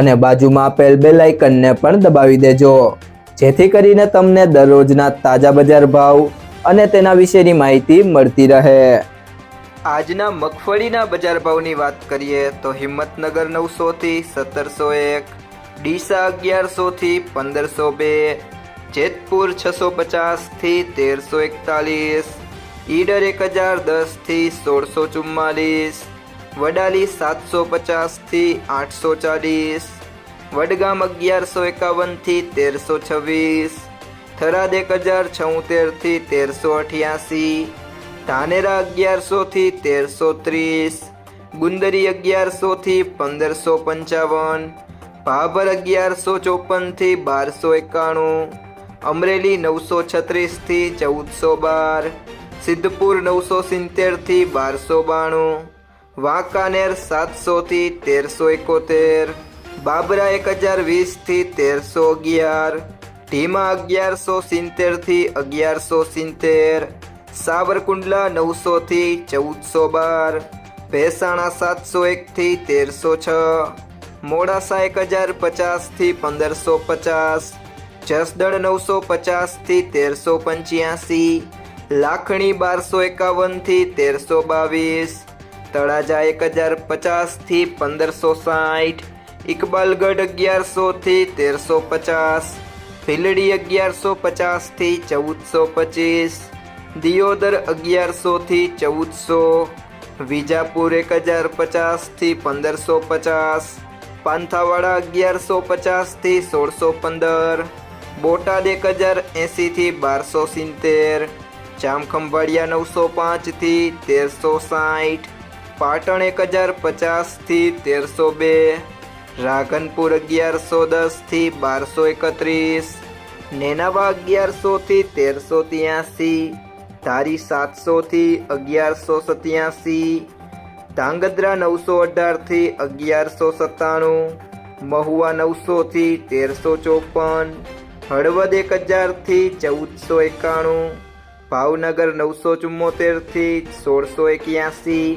અને બાજુમાં આપેલ બે લાઇકનને પણ દબાવી દેજો. જેથી કરીને તમને દરરોજના તાજા બજાર ભાવ અને તેના વિશેની માહિતી મળતી રહે. આજના મગફળીના બજાર ભાવની વાત કરીએ તો હિંમતનગર નવસોથી સત્તરસો એક, ડીસા અગિયારસોથી પંદરસો બે, જેતપુર છસો પચાસથી તેરસો એકતાલીસ, ઈડર એક હજાર દસથી સોળસો ચુમ્માલીસ વડાલી સાતસો પચાસથી આઠસો ચાલીસ, વડગામ અગિયારસો એકાવનથી તેરસો છવ્વીસ, થરાદ એક હજાર છોતેરથી તેરસો અઠ્યાસી, ધાનેરા અગિયારસોથી તેરસો ત્રીસ, ગુંદરી અગિયારસોથી પંદરસો પંચાવન, ભાભર અગિયારસો ચોપનથી બારસો એકાણું, અમરેલી નવસો છત્રીસથી ચૌદસો બાર, સિદ્ધપુર નવસો સિત્તેરથી બારસો બાણું વાંકાનેર સાતસોથી તેરસો એકોતેર, બાબરા એક હજાર વીસથી તેરસો અગિયાર, ઢીમા અગિયારસો સિત્તેરથી અગિયારસો સિત્તેર, સાવરકુંડલા નવસોથી ચૌદસો બાર, ભેસાણા સાતસો એકથી તેરસો છ, મોડાસા એક હજાર પચાસથી પંદરસો પચાસ, જસદણ નવસો પચાસથી તેરસો પંચ્યાસી, લાખણી બારસો એકાવનથી તેરસો બાવીસ તળાજા એક હજાર પચાસથી પંદરસો સાઠ. ઇકબાલગઢ અગિયારસોથી તેરસો પચાસ. ભીલડી અગિયારસો પચાસથી ચૌદસો પચીસ. દિયોદર અગિયારસોથી ચૌદસો. વિજાપુર એક હજાર પચાસથી પંદરસો પચાસ. પાંથાવાડા અગિયારસો પચાસથી સોળસો પંદર. બોટાદ એક હજાર એંસીથી બારસો સિત્તેર. જામખંભાળિયા નવસો પાંચથી તેરસો સાઠ. પાટણ એક હજાર પચાસથી તેરસો બે રાધનપુર અગિયારસો દસથી બારસો એકત્રીસ, નેનાવા અગિયારસોથી તેરસો ત્યાસી, ધારી સાતસોથી અગિયારસો સત્યાસી, ધાંગધ્રા નવસો અઢારથી અગિયારસો સત્તાણું, મહુવા નવસોથી તેરસો ચોપન, હળવદ એક હજારથી ચૌદસો એકાણું, ભાવનગર નવસો ચુમ્મોતેરથી સોળસો એક્યાસી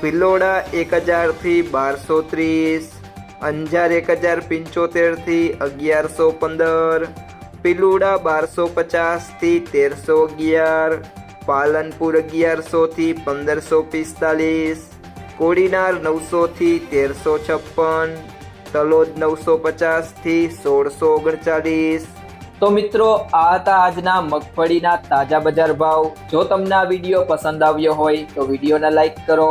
ભિલોડા એક હજારથી બારસો ત્રીસ, અંજાર એક હજાર પંચોતેરથી અગિયારસો પંદર, પિલુડા બારસો પચાસથી તેરસો અગિયાર, પાલનપુર અગિયારસોથી પંદરસો પિસ્તાલીસ, કોડીનાર નવસોથી તેરસો છપ્પન, તલોદ નવસો પચાસથી સોળસો ઓગણચાલીસ. તો મિત્રો, આ હતા આજના મગફળીના તાજા બજાર ભાવ. જો તમને આ વીડિયો પસંદ આવ્યો હોય, તો વિડીયોને લાઈક કરો